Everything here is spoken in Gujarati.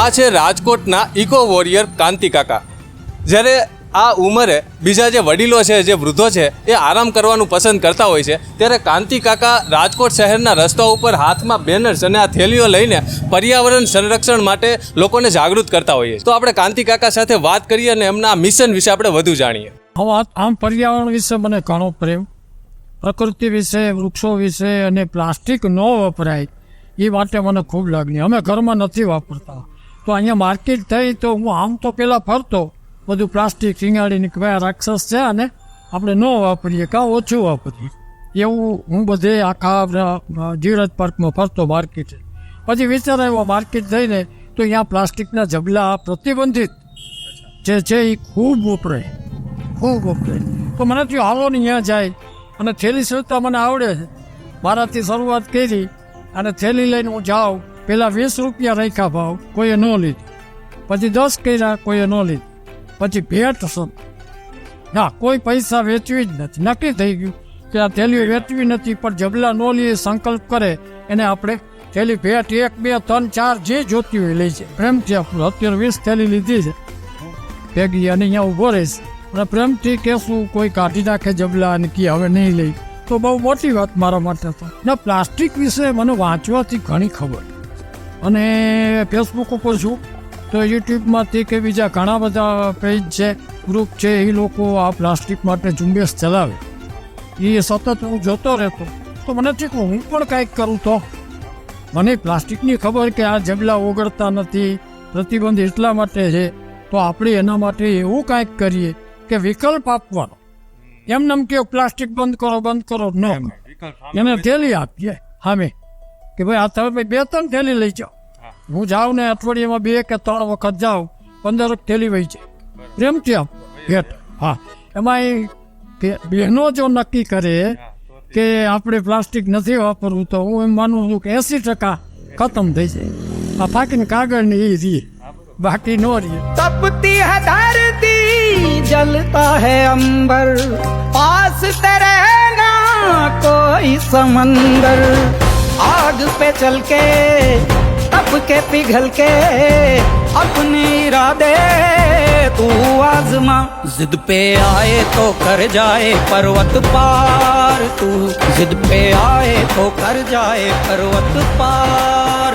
આ છે રાજકોટના ઇકો વોરિયર કાંતિ કાકા. જ્યારે આ ઉંમરે બીજા જે વડીલો છે, જે વૃદ્ધો છે, એ આરામ કરવાનું પસંદ કરતા હોય છે. ત્યારે કાંતિ કાકા રાજકોટ શહેરના રસ્તા ઉપર હાથમાં બેનર્સ અને આ થેલીઓ લઈને પર્યાવરણ સંરક્ષણ માટે લોકોને જાગૃત કરતા હોઈએ તો આપણે કાંતિ કાકા સાથે વાત કરીએ અને એમના મિશન વિશે આપણે વધુ જાણીએ. હવે આમ પર્યાવરણ વિશે મને ઘણો પ્રેમ. પ્રકૃતિ વિશે, વૃક્ષો વિશે અને પ્લાસ્ટિક ન વપરાય, એ માટે મને ખૂબ લાગણી. અમે ઘરમાં નથી વાપરતા. તો અહીંયા માર્કેટ થઈ તો હું આમ તો પહેલાં ફરતો. બધું પ્લાસ્ટિક શિંગાડીને કે ભાઈ રાક્ષસ છે અને આપણે ન વાપરીએ. કાં ઓછું વાપરીએ. એવું હું બધે આખા અ, જીવરાજ પાર્કમાં ફરતો માર્કેટ પછી વિચાર આવ્યો માર્કેટ થઈને તો અહીંયા પ્લાસ્ટિકના જબલા પ્રતિબંધિત જે છે એ ખૂબ વપરાય. ખૂબ વપરાય. તો મને થયું હાલો ને અહીંયા જાય. અને થેલી શોધતા મને આવડે છે. મારાથી શરૂઆત કરી અને થેલી લઈને હું જાઉં. પહેલાં વીસ રૂપિયા રાખ્યા ભાવ કોઈએ ન લીધું. પછી દસ કર્યા કોઈએ ન લીધી. પછી ભેટ શું ના, કોઈ પૈસા વેચવી જ નથી. નક્કી થઈ ગયું કે આ થેલીઓ વેચવી નથી, પણ જબલા ન લઈએ સંકલ્પ કરે, એને આપણે થેલી ભેટ એક, બે, ત્રણ, ચાર જે જોતી હોય લઈ છે પ્રેમથી આપણું અત્યારે વીસ થેલી લીધી છે. ભેગી અને અહીંયા ઊભો રહીશ. અને પ્રેમથી કહેશું, કોઈ કાઢી નાખે જબલા અને કે હવે નહીં લઈ. તો બહુ મોટી વાત મારા માટે તો. ને, પ્લાસ્ટિક વિશે મને વાંચવાથી ઘણી ખબર. અને ફેસબુક ઉપર છું તો યુટ્યુબમાંથી કે બીજા ઘણા બધા પેજ છે ગ્રુપ છે એ લોકો આ પ્લાસ્ટિક માટે ઝુંબેશ ચલાવે. એ સતત હું જોતો રહેતો. તો મને થયું હું પણ કાંઈક કરું તો. મને પ્લાસ્ટિકની ખબર કે આ જબલા ઓગળતા નથી પ્રતિબંધ એટલા માટે છે તો આપણે એના માટે એવું કાંઈક કરીએ કે વિકલ્પ આપવાનો. એમ નમ કે પ્લાસ્ટિક બંધ કરો બંધ કરો ન એને થેલી આપીએ સામે કે ભાઈ આ તમે બે ત્રણ થેલી લઈ જાઓ. હું જાઉં ને અઠવાડિયામાં બે કે ત્રણ વખત જાઉં પંદર થેલી વહી છે પ્રેમથી આપ ભેટ હા એમાં એ કે બહેનો જો નક્કી કરે કે આપણે પ્લાસ્ટિક નથી વાપરવું તો હું એમ માનું છું કે એસી ટકા ખતમ થઈ જાય આ ફાકીને કાગળ ને એ રીએ બાકી નો રીએ तपती है धरती जलता है अंबर पास तेरे ना कोई समंदर आग पे चल के तप के पिघल के अपने इरादे, तू आजमा। जिद पे आए तो कर जाए पर्वत पार। तू जिद पे आए तो कर जाए पर्वत पार।